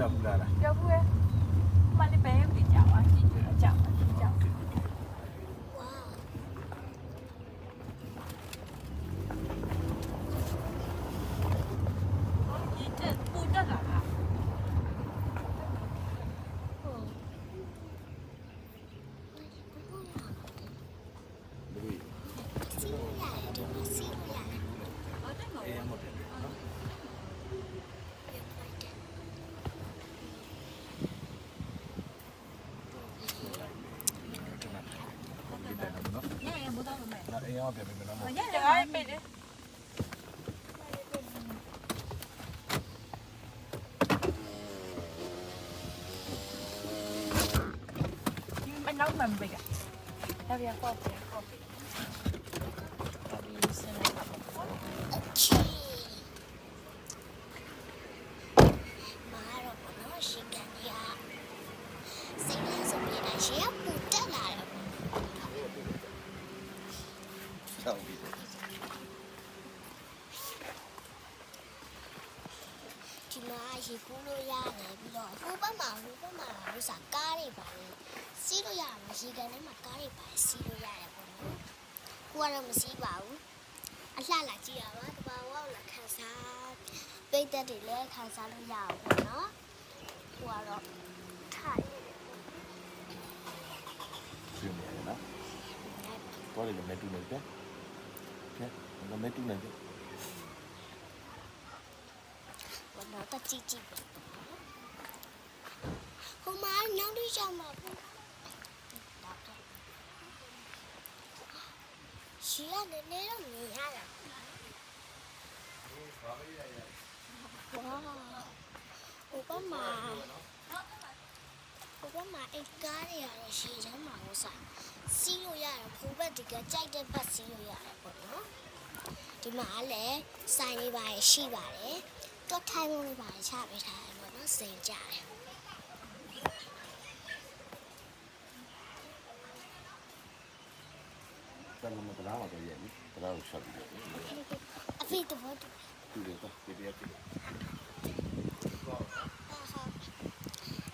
ချူရဘူးလားလား ကြောက်ဘူးမလေးပဲပြကြောက်อ่ะကြီးကြောက်ကြောက်ဒီတက်ပူတက်လာတာ ဘယ်လိုအေးမဟုတ်တယ်နော်ဒီတိုင်းနော် ညရမိုးတော့ မယ်နော်အေးအောင်ပြန်ပြန်နော်ညရအားပေးတယ်ဒီမနောက်မှမပေးကဒါပြကောက်ပြကောက်ပြဒါဒီစနေပါပေါ့ဆောက်ပြီး ဒီမှာရေ ကူးလို့ရတယ်ပြီးတော့ဟိုဘက်မှာဟိုဘက်မှာဟိုစားကားတွေပါလေစီးလို့ရမှာရေကန်ထဲမှာကားတွေပါစီးလို့ရတယ်ပေါ့နော်ကိုကတော့မစီးပါဘူးအလှလာကြည့်ရပါတဘာဝလာခန်းစားပိတ်သက်တွေလည်းခန်းစားလို့ရအောင်ပေါ့နော်ကိုကတော့ထိုင်ပြင်နေတယ်နော်ပေါ်လေမတူနေပြန်ပြန်မတူနေတယ် ဘော တော့တကြည့်ကြည့်ပဲဟိုမှာနောက်တစ်ချက်မှာပေါ့ရှီရနေနေတော့မြင်ရတာဝါဟိုဘက်မှာဟိုဘက်မှာအိတ်ကားတွေရတယ်ရှီချမ်းမှာဟိုစားစီးလို့ရတယ်ဖိုးဘက်ဒီကကြိုက်တဲ့ဘက်စီးလို့ရတယ်ပေါ့နော်ဒီမှာလည်းဆိုင်လေးပါရရှိပါတယ် တော့ထိုင်ကုန်လေးပါရချပေးထားတယ်ပေါ့နော်စင်ကြတယ်တန်မတရားမှာတော့ရဲ့တရားကိုဆက်ပြီးတယ်အဖေတဘောတူတူတယ်တော့ဒီပြည့်ပြည့်ဟာဟာ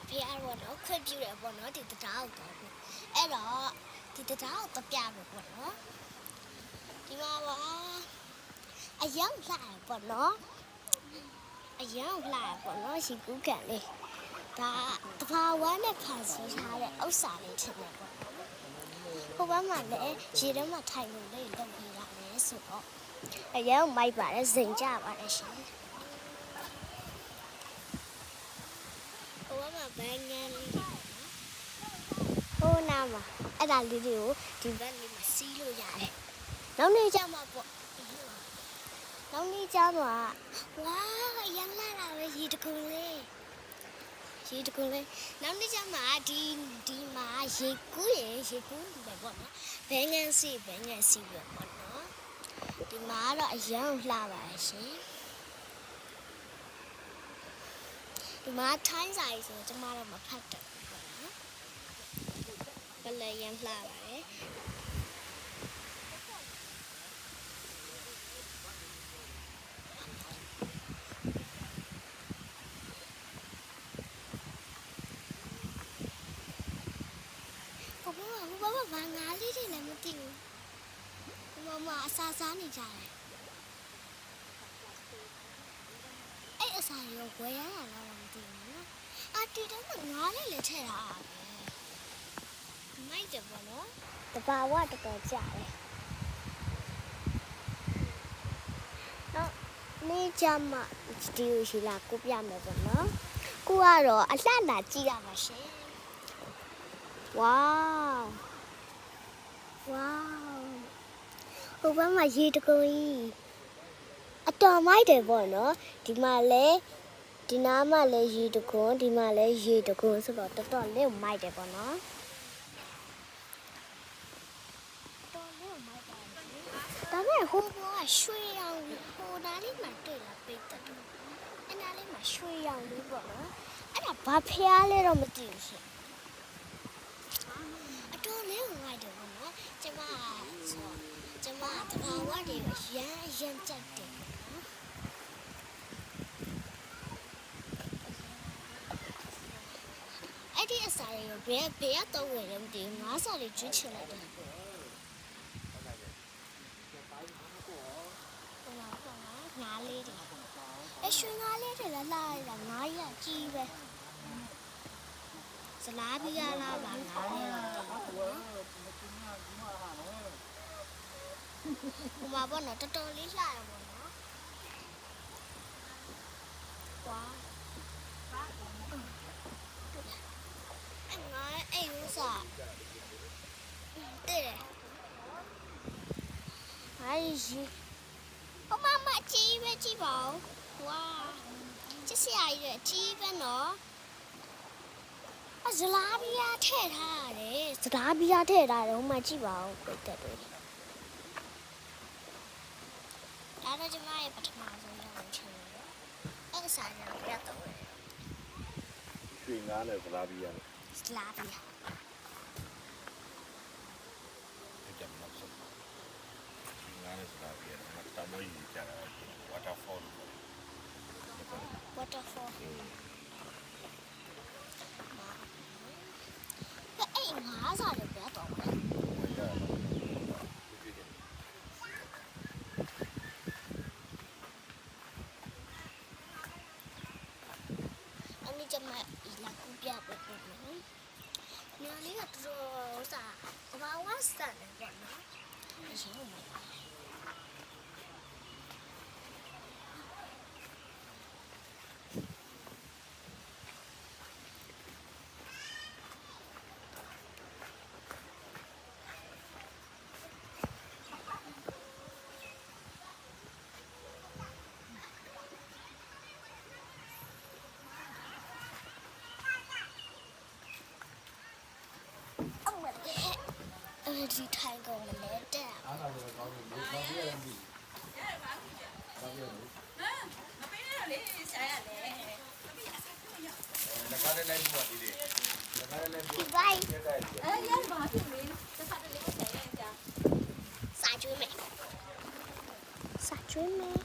အဖေအရောတော့ခွင့်ပြုတယ်ပေါ့နော်ဒီတရားကိုတော့အဲ့တော့ဒီတရားကိုတော့ပြမယ်ပေါ့နော်ဒီမှာပါအယောင်လှတယ်ပေါ့နော် အယောင်လှတယ်ပေါ့နော်ရှိကူးကန်လေးဒါတဘာဝနဲ့ဖန်ဆင်းထားတဲ့ဥစ္စာလေးထင်တယ်ပေါ့နော်ဟိုဘက်မှာလည်းရေထဲမှာထိုင်လို့လေးလုပ်ပေးတာလေဆိုတော့အယောင်မိုက်ပါတယ်ဇင်ကြပါတယ်ရှင်ဟိုမှာဘန်ငန်းလေးဟိုနာမှာအဲ့ဒါလေးတွေကိုဒီဘက်လေးမှာစီးလို့ရတယ်နောက်နေ့ကျမှပေါ့ နောက်နေ့ကျမှဝါရမ်းလာတာပဲရေတကုံလေးရေတကုံလေးနောက်နေ့ကျမှဒီဒီမှာရေကူးရေရေကူးပဲပေါ့နော်ဘန်ငန်းစီဘန်ငန်းစီပဲပေါ့နော်ဒီမှာတော့အရန်လှပါရဲ့ရှင်ဒီမှာထိုင်းစာရေးဆိုတော့ကျမတော့မဖတ်တတ်ဘူးပေါ့နော်။ဘယ်လဲရမ်းလှပါတယ်။ဘာ ဘာဘာဘာဘာငါလေးတွေလည်းမသိဘူး။ဘာမှအစားစားနေကြတယ်။အဲ့အစားရောဝယ်ရရလားမသိဘူးနော်။အာတီတော့ငါလေးလည်းထည့်ထားတာပဲမိုက်တယ်ပေါ့နော်တဘာဝတော်တော်ကြတယ်နော်နေကြမှာဒီလိုရှိလာကိုပြမယ်ပေါ့နော်ကိုကတော့အလှလာကြည့်ရပါရှင်ဝေါ ဝေါဟိုဘက်မှာရေတကုံကြီးအတော်မိုက်တယ်ပေါ့နော်ဒီမှာလဲဒီနားမှာလဲရေတကုံဒီမှာလဲရေတကုံဆိုတော့တော်တော်လေးမိုက်တယ်ပေါ့နော်တော်လေးမိုက်ပါလေဒါပေမဲ့ဟိုဘောကရွှေရောင်ဟိုနားလေးမှာတွေ့လာပိတ်တယ်အဲ့နားလေးမှာရွှေရောင်လေးပေါ့နော်အဲ့ဒါဘာဖျားလဲတော့မသိဘူးရှင်အတော်လေးကိုမိုက်တယ်ပေါ့နော်ကျမ ဆိုကျမတဘာဝတွေကိုရမ်းရမ်းကြိုက်တယ်ပေါ့နော်အဲ့ဒီအစာတွေကိုဘယ်ဘယ်ကတော့ဝယ်လဲမသိဘူးငါးစာတွေကျွေးချင်လိုက်တယ်ဟိုမှာပေါ့နော်ငါးလေးတွေအရွှေငါးလေးတွေလည်းလာရတာငါးရကြီးပဲစလားပြရလားပါငါးလေးတော့ ဟိုမှာပေါ့နော်တော်တော်လေးရှာရပေါ့နော်ဝါအဲ့ငါအဲ့ဥစားတဲ့အိုင်ရှိအမမချီးပဲချီးပါဦးဝါချစ်စရာကြီးတဲ့ချီးပဲနော်အဇလာဘီယာထဲ့ထားရတယ်ဇလာဘီယာထဲ့ထားတယ်ဟိုမှာကြည့်ပါဦးပြတ်တယ် တော့ကျမရဲ့ပထမဆုံးရောင်းချင်တယ်အဲ့ဆိုင်ကရတော့ရွှေငါးနဲ့ဗလာဗီယာစလာဗီယာဒီကမ္ဘာဆုံးငါးနဲ့ဗလာဗီယာမှာတမွေးကြီးကြတာ ကျမဤလာကူပြပဲပေါ့နော်။ညာလေးကတော်တော်စားတဘာဝစတန်တယ်ပေါ့နော်။အရင်ကမပါအမ အဲဒီထိုင်ကုန်မလဲတဲ့အားလာတော့ကောင်းတယ်ဘာပြောရလဲမသိဘာပြောလဲမပေးနဲ့လေဆိုင်ရတယ်လက်ကားလေးလိုက်ပို့ဒီလေလက်ကားလေးလိုက်ပို့ဒီဘိုင်ပြတ်တယ်အဲ့ရပါဖြစ်လေတစ်ခါတလေကိုဆိုင်ရကြစာကျွေးမယ်စာကျွေးမယ်